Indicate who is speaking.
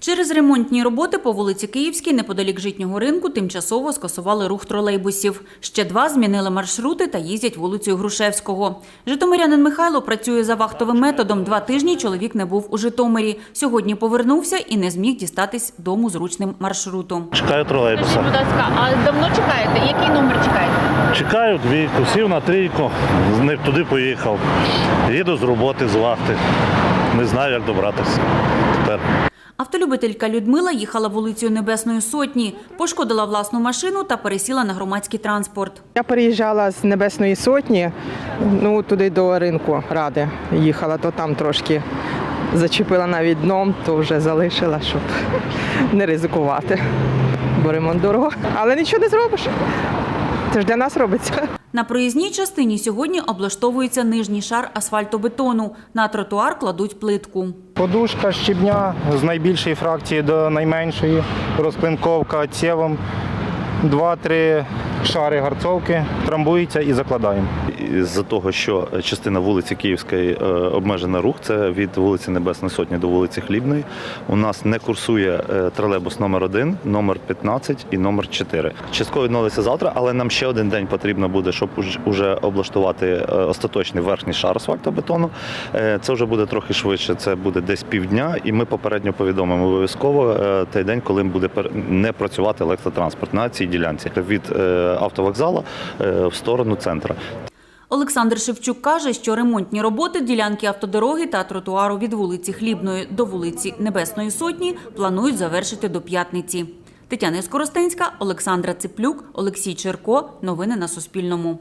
Speaker 1: Через ремонтні роботи по вулиці Київській неподалік житнього ринку тимчасово скасували рух тролейбусів. Ще два змінили маршрути та їздять вулицею Грушевського. Житомирянин Михайло працює за вахтовим методом. Два тижні чоловік не був у Житомирі. Сьогодні повернувся і не зміг дістатись дому зручним маршрутом.
Speaker 2: Чекаю тролейбуса.
Speaker 3: Скажіть, будь ласка, а давно чекаєте? Який номер чекаєте?
Speaker 2: Чекаю двійку, сів на трійку, з них туди поїхав. Їду з роботи, з вахти. Не знаю, як добратися. Тепер.
Speaker 1: Автолюбителька Людмила їхала вулицею Небесної Сотні, пошкодила власну машину та пересіла на громадський транспорт.
Speaker 4: Я переїжджала з Небесної Сотні, ну туди до ринку ради їхала, то там трошки зачепила навіть дном, то вже залишила, щоб не ризикувати. Бо ремонт дорого. Але нічого не зробиш. Це ж для нас робиться.
Speaker 1: На проїзній частині сьогодні облаштовується нижній шар асфальтобетону. На тротуар кладуть плитку.
Speaker 5: Подушка щебня з найбільшої фракції до найменшої, розклинковка цєвом, два-три шари гарцовки, трамбується і закладаємо.
Speaker 2: З-за того, що частина вулиці Київської е, обмежена рух, це від вулиці Небесної Сотні до вулиці Хлібної. У нас не курсує е, тролейбус номер 1 номер 15 і номер 4. Частково відновиться завтра, але нам ще один день потрібно буде, щоб уже облаштувати е, остаточний верхній шар асфальтобетону. Це вже буде трохи швидше, це буде десь півдня, і ми попередньо повідомимо обов'язково той день, коли буде не працювати електротранспорт на цій ділянці від е, автовокзалу е, в сторону центра.
Speaker 1: Олександр Шевчук каже, що ремонтні роботи ділянки автодороги та тротуару від вулиці Хлібної до вулиці Небесної Сотні планують завершити до п'ятниці. Тетяна Скоростенська, Олександра Циплюк, Олексій Черко. Новини на Суспільному.